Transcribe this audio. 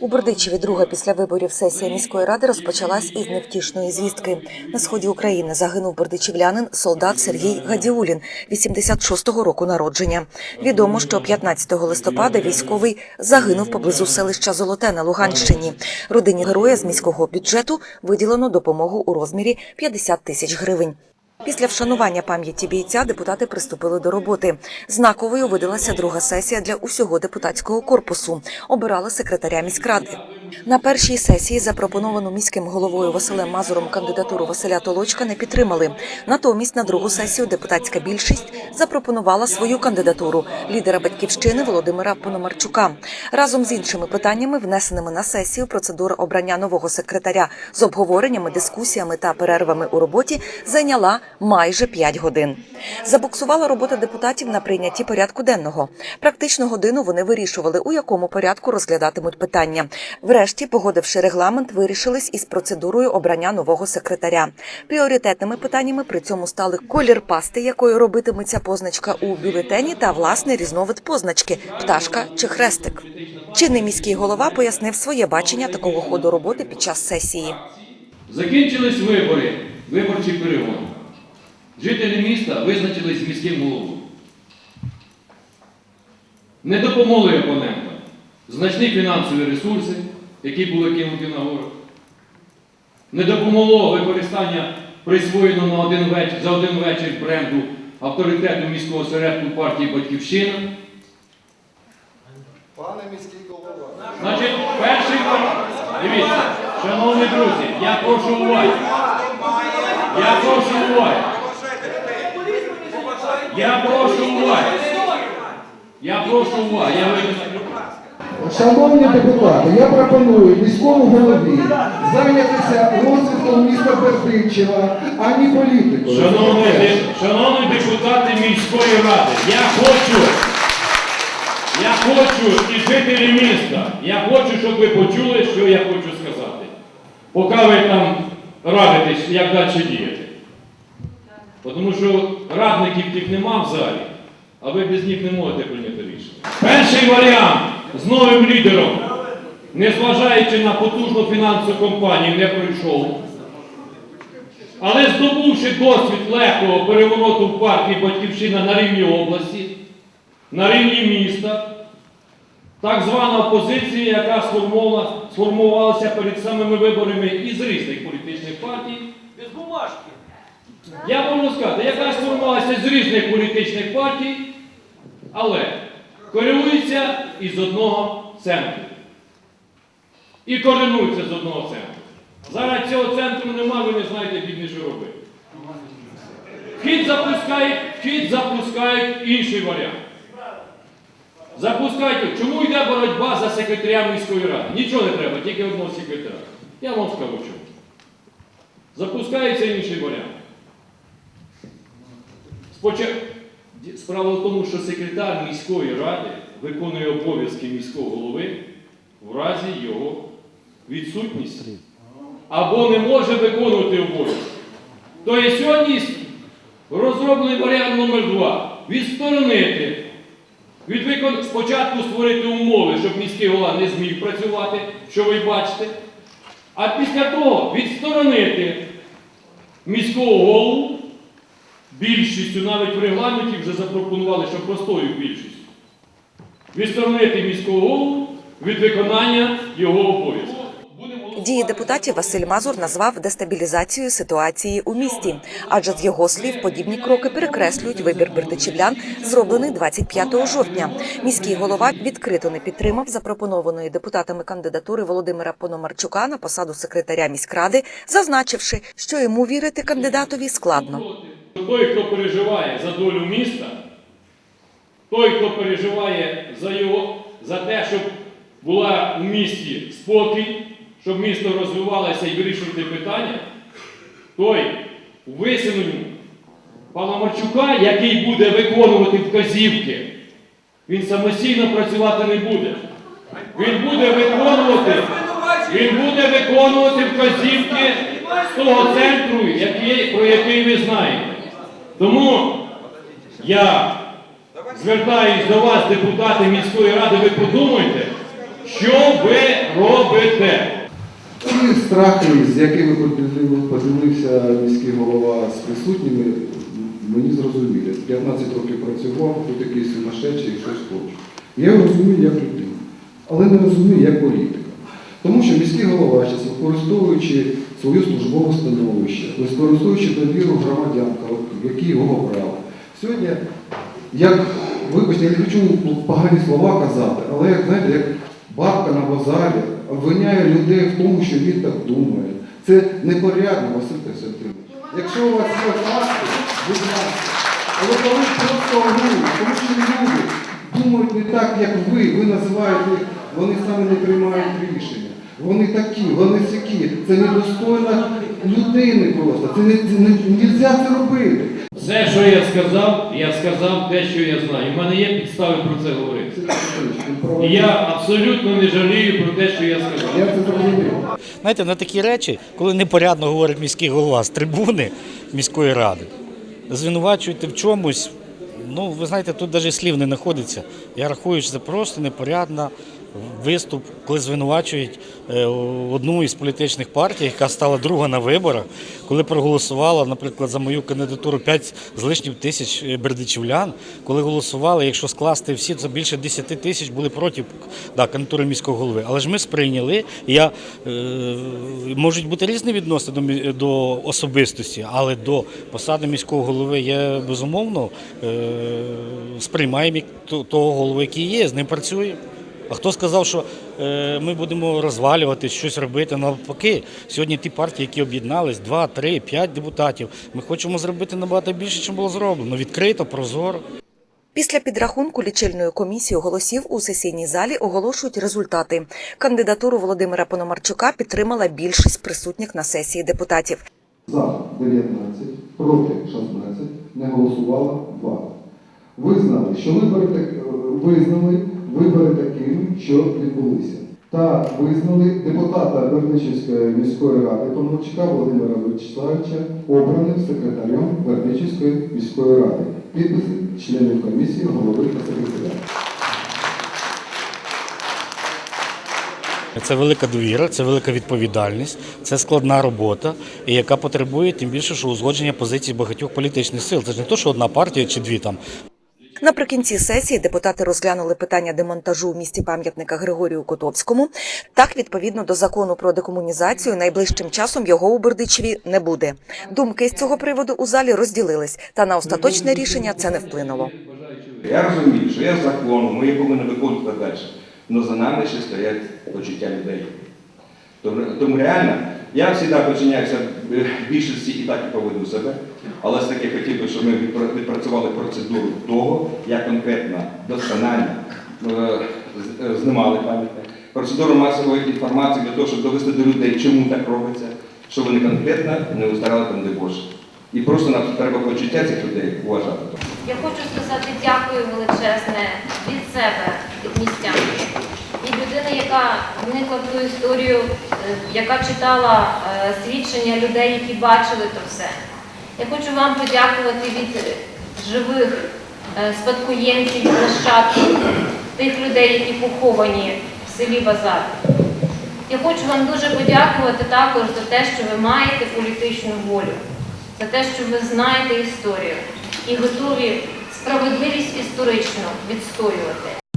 У Бердичеві друга після виборів сесія міської ради розпочалась із невтішної звістки. На сході України загинув бердичівлянин солдат Сергій Гадіулін, 86-го року народження. Відомо, що 15 листопада військовий загинув поблизу селища Золоте на Луганщині. Родині героя з міського бюджету виділено допомогу у розмірі 50 тисяч гривень. Після вшанування пам'яті бійця депутати приступили до роботи. Знаковою видалася друга сесія для усього депутатського корпусу. Обирали секретаря міськради. На першій сесії запропоновану міським головою Василем Мазуром кандидатуру Василя Толочка не підтримали. Натомість на другу сесію депутатська більшість запропонувала свою кандидатуру лідера батьківщини Володимира Пономарчука. Разом з іншими питаннями, внесеними на сесію, процедура обрання нового секретаря з обговореннями, дискусіями та перервами у роботі зайняла майже 5 годин. Забуксувала робота депутатів на прийнятті порядку денного. Практично годину вони вирішували, у якому порядку розглядатимуть питання. Врешті, погодивши регламент, вирішились із процедурою обрання нового секретаря. Пріоритетними питаннями при цьому стали колір пасти, якою робитиметься позначка у бюлетені, та власний різновид позначки пташка чи хрестик. Чинний міський голова пояснив своє бачення такого ходу роботи під час сесії. Закінчились вибори, виборчий перегон. Жителі міста визначились з міським головою. Не допомогли опонентам значні фінансові ресурси, які були кинуті на город. Не допомогло використання присвоєного на один вечір, за один вечір бренду авторитету міського середку партії Батьківщина. Пане міський голова. Значить, перший. Дивіться, шановні друзі, я прошу уваги. Я прошу уваги. Я прошу уваги. Я прошу уваги. Я вибачаю. Шановні депутати, я пропоную міському голові зайнятися розвитком міста Бердичева, а не політикою. Шановні, шановні депутати міської ради, я хочу, я хочу і жителі міста, я хочу, щоб ви почули, що я хочу сказати. Поки ви там радитесь, як далі діяти. Тому що радників тих нема в залі, а ви без них не можете прийняти рішення. Перший варіант з новим лідером, незважаючи на потужну фінансову компанію, не пройшов. Але здобувши досвід легкого перевороту в партії Батьківщина на рівні області, на рівні міста, так звана опозиція, яка сформувалася перед самими виборами із різних політичних партій, Без бумажки. я можу сказати, яка сформувалася з різних політичних партій, але корелюється із одного центру. І коренується з одного центру. Зараз цього центру немає, ви не знаєте, бідні, що робити. Вхід запускають, вхід запускають інший варіант. Запускайте. Чому йде боротьба за секретаря міської ради? Нічого не треба, тільки одного секретаря. Я вам скажу чому. Запускається інший варіант. Спочатку справа в тому, що секретар міської ради виконує обов'язки міського голови в разі його відсутності. Або не може виконувати обов'язки. Тобто сьогодні розроблений варіант номер два. Відсторонити, від викон... спочатку створити умови, щоб міський голова не зміг працювати, що ви бачите, а після того відсторонити міського голову більшістю, навіть в регламенті вже запропонували, що простою більшістю. Відсторонити міського голову від виконання його обов'язків. Дії депутатів Василь Мазур назвав дестабілізацією ситуації у місті, адже з його слів подібні кроки перекреслюють вибір бердичівлян, зроблений 25 жовтня. Міський голова відкрито не підтримав запропонованої депутатами кандидатури Володимира Пономарчука на посаду секретаря міськради, зазначивши, що йому вірити кандидатові складно. Той, хто переживає за долю міста, той, хто переживає за його, за те, щоб була в місті спокій, щоб місто розвивалося і вирішувати питання, той у висуненні пана Марчука, який буде виконувати вказівки, він самостійно працювати не буде. Він буде виконувати, він буде виконувати вказівки того центру, який, про який ви знаєте. Тому я звертаюсь до вас, депутати міської ради, ви подумайте, Що ви робите? Ті страхи, з якими поділився міський голова з присутніми, мені зрозуміли. 15 років працював, тут якийсь сумасшедший і щось хочу. Я розумію як людину, але не розумію як політика. Тому що міський голова, зараз, використовуючи своє службове становище, використовуючи довіру громадян, які його обрали. Сьогодні, як, вибачте, я не хочу погані слова казати, але як знаєте, як бабка на базарі обвиняє людей в тому, що він так думає. Це непорядно, Василь Костянтинович. Якщо у вас є факти, будь ласка. Але коли просто люди, тому що люди думають не так, як ви, ви називаєте їх, вони самі не приймають рішення. Вони такі, вони сякі. Це недостойно людини просто. Це не, не, нельзя це робити. Все, що я сказав, я сказав те, що я знаю. У мене є підстави про це говорити. І я абсолютно не жалію про те, що я сказав. Я це зрозумів. Знаєте, на такі речі, коли непорядно говорить міський голова з трибуни міської ради, звинувачуєте в чомусь. Ну, ви знаєте, тут навіть слів не знаходиться. Я рахую, що це просто непорядна виступ, коли звинувачують е, одну із політичних партій, яка стала друга на виборах, коли проголосувала, наприклад, за мою кандидатуру 5 з лишнім тисяч е, бердичівлян, коли голосували, якщо скласти всі, це більше 10 тисяч були проти да, кандидатури міського голови. Але ж ми сприйняли. Я, е, можуть бути різні відносини до, до особистості, але до посади міського голови я безумовно е, сприймаємо як того голову, який є, з ним працюємо. А хто сказав, що е, ми будемо розвалювати, щось робити? Навпаки, сьогодні ті партії, які об'єднались, 2, 3, 5 депутатів, ми хочемо зробити набагато більше, ніж було зроблено. Відкрито, прозоро. Після підрахунку лічильної комісії голосів у сесійній залі оголошують результати. Кандидатуру Володимира Пономарчука підтримала більшість присутніх на сесії депутатів. За 19, проти 16, не голосувало 2. Визнали, що вибори, е, визнали вибори такими, що відбулися. Та визнали депутата Бердичівської міської ради Пономарчука Володимира Вячеславовича обраним секретарем Бердичівської міської ради. Підписи членів комісії, голови та секретаря. Це велика довіра, це велика відповідальність, це складна робота, яка потребує тим більше, що узгодження позицій багатьох політичних сил. Це ж не то, що одна партія чи дві там. Наприкінці сесії депутати розглянули питання демонтажу в місті пам'ятника Григорію Котовському. Так, відповідно до закону про декомунізацію, найближчим часом його у Бердичеві не буде. Думки з цього приводу у залі розділились, та на остаточне рішення це не вплинуло. Я розумію, що є закон, ми їх повинні виконувати далі. Але за нами ще стоять почуття людей. Тому, реально, я завжди починяюся більшості і так і поведу себе, але все-таки хотів би, щоб ми відпра- відпрацювали процедуру того, як конкретно досконально е, е, знімали пам'ятник, процедуру масової інформації для того, щоб довести до людей, чому так робиться, щоб вони конкретно не устарали там де Боже. І просто нам треба почуття цих людей уважати. Я хочу сказати дякую величезне від себе, від містян, від людини, яка вникла в ту історію, е, яка читала свідчення людей, які бачили то все. Я хочу вам подякувати від живих е, спадкоємців, нащадків, тих людей, які поховані в селі Базар. Я хочу вам дуже подякувати також за те, що ви маєте політичну волю, за те, що ви знаєте історію і готові справедливість історичну відстоювати.